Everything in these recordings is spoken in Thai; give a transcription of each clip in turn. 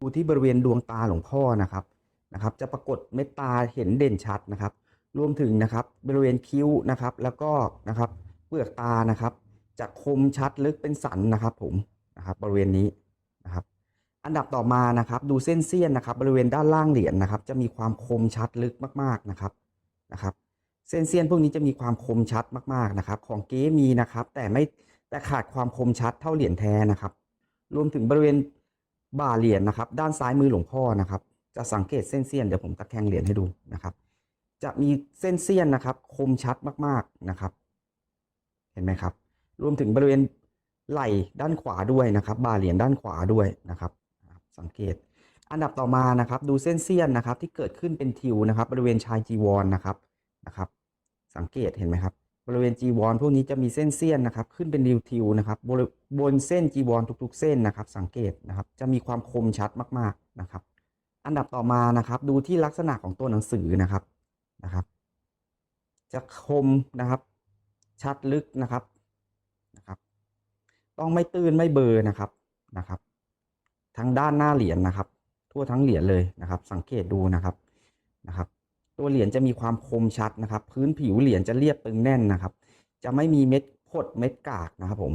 ดูที่บริเวณดวงตาหลวงพ่อนะครับนะครับ จะปรากฏเม็ดตาเห็นเด่นชัดนะครับ รวมถึงนะครับบริเวณคิ้วนะครับ แล้วก็นะครับเปลือกตานะครับ จะคมชัดลึกเป็นสันนะครับ ผมนะครับบริเวณนี้นะครับ อันดับต่อมานะครับ ดูเส้นเสี้ยนนะครับ บริเวณด้านล่างเหรียญนะครับ จะมีความคมชัดลึกมาก ๆนะครับนะครับ เส้นเสี้ยนพวกนี้จะมีความคมชัดมากๆนะครับ ของเก๊มีนะครับ แต่ไม่แต่ขาดความคมชัดเท่าเหรียญแท้นะครับ รวมถึงบริเวณ บ่าเหรียญนะครับ ด้านซ้ายมือหลวงพ่อนะครับ จะสังเกตเส้นเสี้ยนเดี๋ยวผมตะแคงเหรียญให้ดูนะครับ จะมีเส้นเสี้ยนนะครับ คมชัดมากๆนะครับ เห็นไหมครับ รวมถึงบริเวณไหล่ด้านขวาด้วยนะครับ บ่าเหรียญด้านขวาด้วยนะครับ สังเกต อันดับต่อมานะครับ ดูเส้นเสี้ยนนะครับ ที่เกิดขึ้นเป็นทิวนะครับ บริเวณชายจีวรนะครับนะครับ สังเกตเห็นไหมครับ บริเวณจีวรพวกนี้จะมีเส้นเสี้ยนนะครับ ขึ้นเป็นริวทิวนะครับบรบนเส้นจีวรทุกๆ เส้นนะครับ สังเกตนะครับ จะมีความคมชัดมากๆนะครับ อันดับต่อมานะครับ ดูที่ลักษณะของตัวหนังสือนะครับนะครับ จะคมนะครับ ชัดลึกนะครับนะครับ ต้องไม่ตื้นไม่เบอร์นะครับนะครับ ทั้งด้านหน้าเหรียญนะครับ ทั่วทั้งเหรียญเลยนะครับ สังเกตดูนะครับนะครับ ตัวเหรียญจะมีความคมชัดนะครับ พื้นผิวเหรียญจะเรียบตึงแน่นนะครับ จะไม่มีเม็ดพดเม็ดกากนะครับผม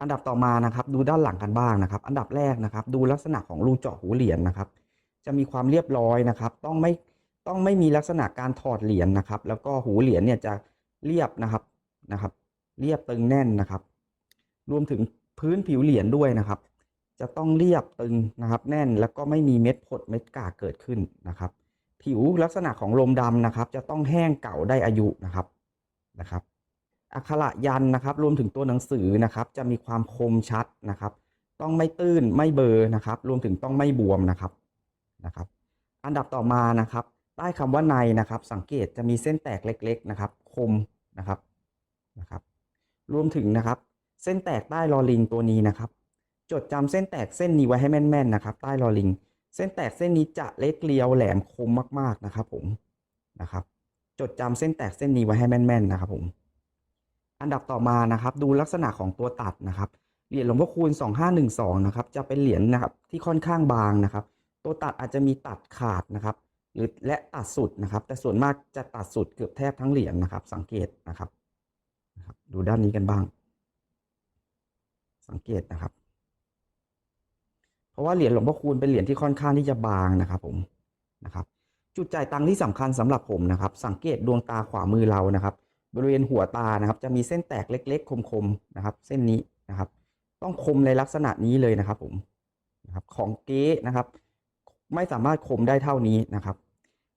อันดับต่อมานะครับ ดูด้านหลังกันบ้างนะครับ อันดับแรกนะครับ ดูลักษณะของรูเจาะหูเหรียญนะครับ จะมีความเรียบร้อยนะครับ ต้องไม่ต้องไม่มีลักษณะการถอดเหรียญนะครับ แล้วก็หูเหรียญเนี่ยจะเรียบนะครับนะครับ เรียบตึงแน่นนะครับ รวมถึงพื้นผิวเหรียญด้วยนะครับ จะต้องเรียบตึงนะครับ แน่นแล้วก็ไม่มีเม็ดผดเม็ดกากเกิดขึ้นนะครับ ผิวลักษณะของลมดำนะครับ จะต้องแห้งเก่าได้อายุนะครับนะครับอักขระยันนะครับรวมถึงตัวหนังสือนะครับ จะมีความคมชัดนะครับ ต้องไม่ตื้นไม่เบอร์นะครับ รวมถึงต้องไม่บวมนะครับนะครับ อันดับต่อมานะครับ ใต้คำว่าในนะครับ สังเกตจะมีเส้นแตกเล็ก ๆ นะครับ คมนะครับนะครับ รวมถึงนะครับ เส้นแตกใต้ลอลิงตัวนี้นะครับ จดจำเส้นแตกเส้นนี้ไว้ให้แม่นๆนะครับ ใต้ลอลิง เส้นแตกเส้นนี้จะเล็กเรียวแหลมคมมาก ๆ นะครับผมนะครับ จดจำเส้นแตกเส้นนี้ไว้ให้แม่น ๆ นะครับผม อันดับต่อมานะครับ ดูลักษณะของตัวตัดนะครับเหรียญหลวงพ่อคูณ 2512 นะครับ จะเป็นเหรียญนะครับที่ค่อนข้างบางนะครับ ตัวตัดอาจจะมีตัดขาดนะครับ หรือและตัดสุดนะครับ แต่ส่วนมากจะตัดสุดเกือบแทบทั้งเหรียญนะครับ สังเกตนะครับ ดูด้านนี้กันบ้าง สังเกตนะครับ เพราะว่าเหรียญหลวงพ่อคูณเป็นเหรียญที่ค่อนข้างที่จะบางนะครับผมนะครับจุดจ่ายตังค์ที่สำคัญสำหรับผมนะครับ สังเกตดวงตาขวามือเรานะครับ บริเวณหัวตานะครับ จะมีเส้นแตกเล็ก ๆ คมๆนะครับ เส้นนี้นะครับ ต้องคมในลักษณะนี้เลยนะครับ ผมนะครับของเก๊นะครับ ไม่สามารถคมได้เท่านี้นะครับ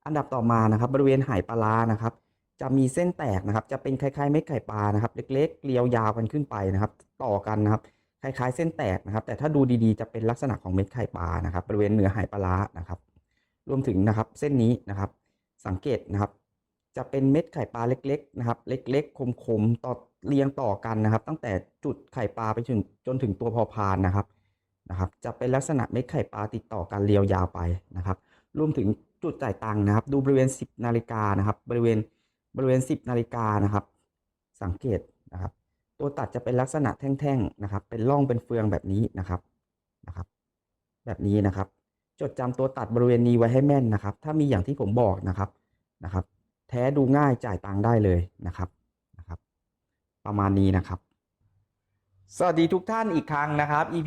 อันดับต่อมานะครับ บริเวณไหปลานะครับ จะมีเส้นแตกนะครับ จะเป็นคล้ายๆเม็ดไข่ปลานะครับ เล็ก ๆเรียวยาวกันขึ้นไปนะครับ ต่อกันนะครับ คล้ายๆเส้นแตกนะครับ แต่ถ้าดูดีๆจะเป็นลักษณะของเม็ดไข่ปลานะครับ บริเวณเหนือไหปลานะครับ รวมถึงนะครับเส้นนี้นะครับ สังเกตนะครับ จะเป็นเม็ดไข่ปลาเล็กๆนะครับ เล็กๆ คมๆต่อเรียงต่อกันนะครับ ตั้งแต่จุดไข่ปลาไปจนจนถึงตัวพอพานนะครับนะครับ จะเป็นลักษณะเม็ดไข่ปลาติดต่อกันเรียวยาวไปนะครับ รวมถึงจุดจ่ายตังค์นะครับ ดูบริเวณ 10 นาฬิกานะครับ บริเวณบริเวณ 10 นาฬิกานะครับ สังเกตนะครับ ตัวตัดจะเป็นลักษณะแท่งๆนะครับ เป็นร่องเป็นเฟืองแบบนี้นะครับนะครับ แบบนี้นะครับ จดจำตัวตัดบริเวณนี้ไว้ให้แม่นนะครับ ถ้ามีอย่างที่ผมบอกนะครับนะครับ แท้ดูง่ายจ่ายตังค์ได้เลยนะครับนะครับ ประมาณนี้นะครับ สวัสดีทุกท่านอีกครั้งนะครับ EP